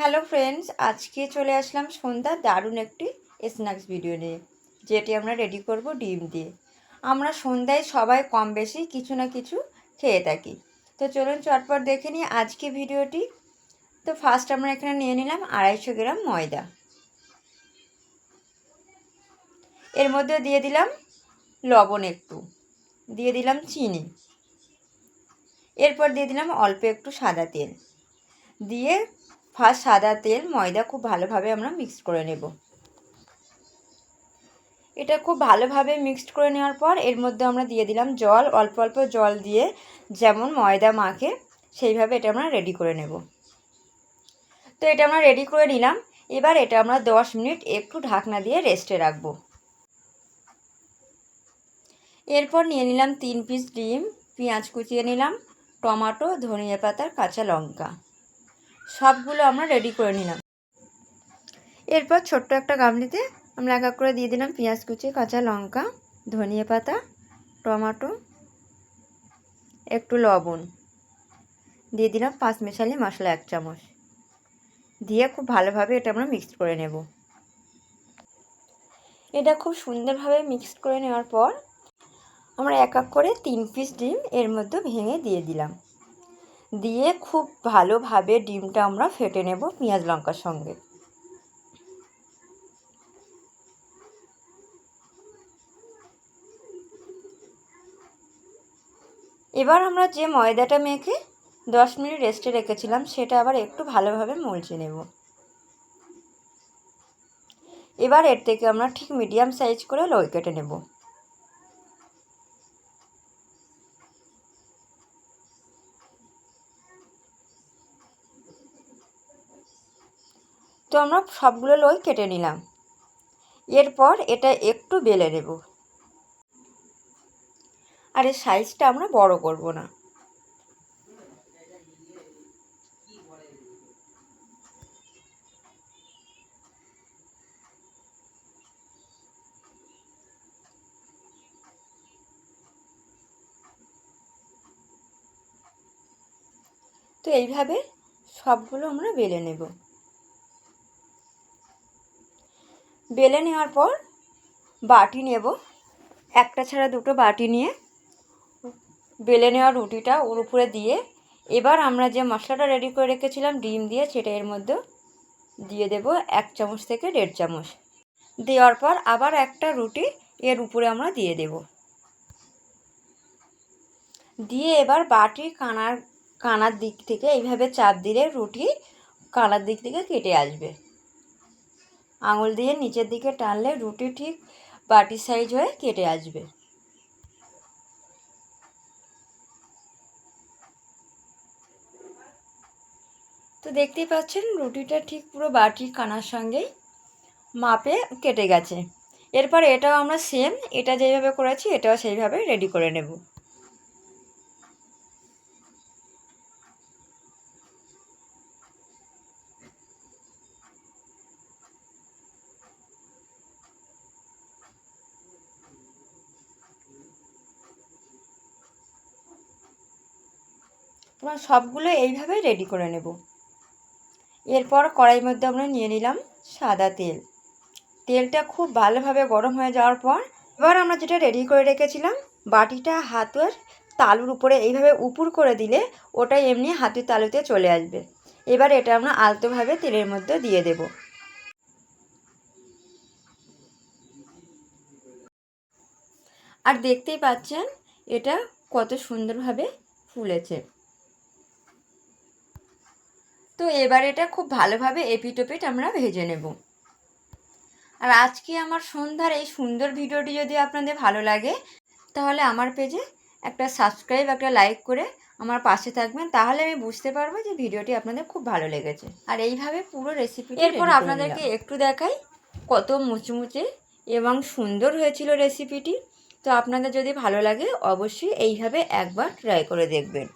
Hello friends, আজকে চলে আসলাম সন্ধ্যা দারুণ একটি স্ন্যাক্স ভিডিও নিয়ে, যেটি আমরা রেডি করব ডিম দিয়ে। আমরা সন্ধ্যায় সবাই কম বেশি কিছু না কিছু খেয়ে থাকি। তো চলুন চটপট দেখে নিই আজকে ভিডিওটি। তো ফার্স্ট আমরা এখানে নিয়ে নিলাম আড়াইশো গ্রাম ময়দা। এর মধ্যে দিয়ে দিলাম লবণ একটু, দিয়ে দিলাম চিনি। এরপর দিয়ে দিলাম অল্প একটু সাদা তেল। দিয়ে ফার্স্ট সাদা তেল, ময়দা খুব ভালোভাবে আমরা মিক্সড করে নেব। এটা খুব ভালোভাবে মিক্সড করে নেওয়ার পর এর মধ্যে আমরা দিয়ে দিলাম জল, অল্প অল্প জল দিয়ে যেমন ময়দা মাখে সেইভাবে এটা আমরা রেডি করে নেব। তো এটা আমরা রেডি করে নিলাম। এবার এটা আমরা দশ মিনিট একটু ঢাকনা দিয়ে রেস্টে রাখব। এরপর নিয়ে নিলাম তিন পিস ডিম, পেঁয়াজ কুচিয়ে নিলাম, টমাটো, ধনিয়া পাতার কাঁচা লঙ্কা। সবগুলো আমরা রেডি করে নিলাম। এরপর ছোট্ট একটা গামলিতে আমরা এক এক করে দিয়ে দিলাম পেঁয়াজ কুচি, কাঁচা লঙ্কা, ধনিয়া পাতা, টমাটো, একটু লবণ। দিয়ে দিলাম পাঁচ মেশালি মশলা এক চামচ। দিয়ে খুব ভালোভাবে এটা আমরা মিক্সড করে নেব। এটা খুব সুন্দরভাবে মিক্সড করে নেওয়ার পর আমরা এক এক করে তিন পিস ডিম এর মধ্যে ভেঙে দিয়ে দিলাম। দিয়ে খুব ভালোভাবে ডিমটা আমরা ফেটে নেব পেঁয়াজ লঙ্কার সঙ্গে। এবার আমরা যে ময়দাটা মেখে দশ মিনিট রেস্টে রেখেছিলাম, সেটা আবার একটু ভালোভাবে মলচে নেব। এবার এর থেকে আমরা ঠিক মিডিয়াম সাইজ করে লই কেটে নেব। তো আমরা সবগুলো লই কেটে নিলাম। এরপর এটা একটু বেলে নেব। আর এর সাইজটা আমরা বড় করব না। তো এইভাবে সবগুলো আমরা বেলে নেব। বেলে নেওয়ার পর বাটি নেব। একটা ছাড়া দুটো বাটি নিয়ে বেলে নেওয়া রুটিটা ওর উপরে দিয়ে এবার আমরা যে মশলাটা রেডি করে রেখেছিলাম, ডিম দিয়ে সেটা এর মধ্যে দিয়ে দেব এক চামচ থেকে দেড় চামচ। দেওয়ার পর আবার একটা রুটি এর উপরে আমরা দিয়ে দেব। দিয়ে এবার বাটি কানার কানার দিক থেকে এইভাবে চাপ দিলে রুটি কানার দিক থেকে কেটে আসবে। আঙুল দিয়ে নিচের দিকে টানলে রুটি ঠিক বাটি সাইজ হয়ে কেটে আসবে। তো দেখতেই পাচ্ছেন রুটিটা ঠিক পুরো বাটি কানার সঙ্গেই মাপে কেটে গেছে। এরপর এটাও আমরা সেম এটা যেভাবে করেছি, এটাও সেইভাবে রেডি করে নেব। তোমার সবগুলো এইভাবে রেডি করে নেব। এরপর কড়াইয়ের মধ্যে আমরা নিয়ে নিলাম সাদা তেল। তেলটা খুব ভালোভাবে গরম হয়ে যাওয়ার পর এবার আমরা যেটা রেডি করে রেখেছিলাম, বাটিটা হাতের তালুর উপরে এইভাবে উপুর করে দিলে ওটা এমনি হাতের তালুতে চলে আসবে। এবার এটা আমরা আলতোভাবে তেলের মধ্যে দিয়ে দেব। আর দেখতেই পাচ্ছেন, এটা কত সুন্দরভাবে ফুলেছে। তো এবার এটা খুব ভালোভাবে এপিটোপিট আমরা ভেজে নেব। আর আজকে আমার সন্ধ্যার এই সুন্দর ভিডিওটি যদি আপনাদের ভালো লাগে তাহলে আমার পেজে একটা সাবস্ক্রাইব একটা লাইক করে আমার পাশে থাকবেন তাহলে আমি বুঝতে পারব যে ভিডিওটি আপনাদের খুব ভালো লেগেছে। আর এইভাবে পুরো রেসিপি এরপর আপনাদেরকে একটু দেখাই কত মুচমুচে এবং সুন্দর হয়েছিল রেসিপিটি তো আপনাদের যদি ভালো লাগে অবশ্যই এইভাবে একবার ট্রাই করে দেখবেন।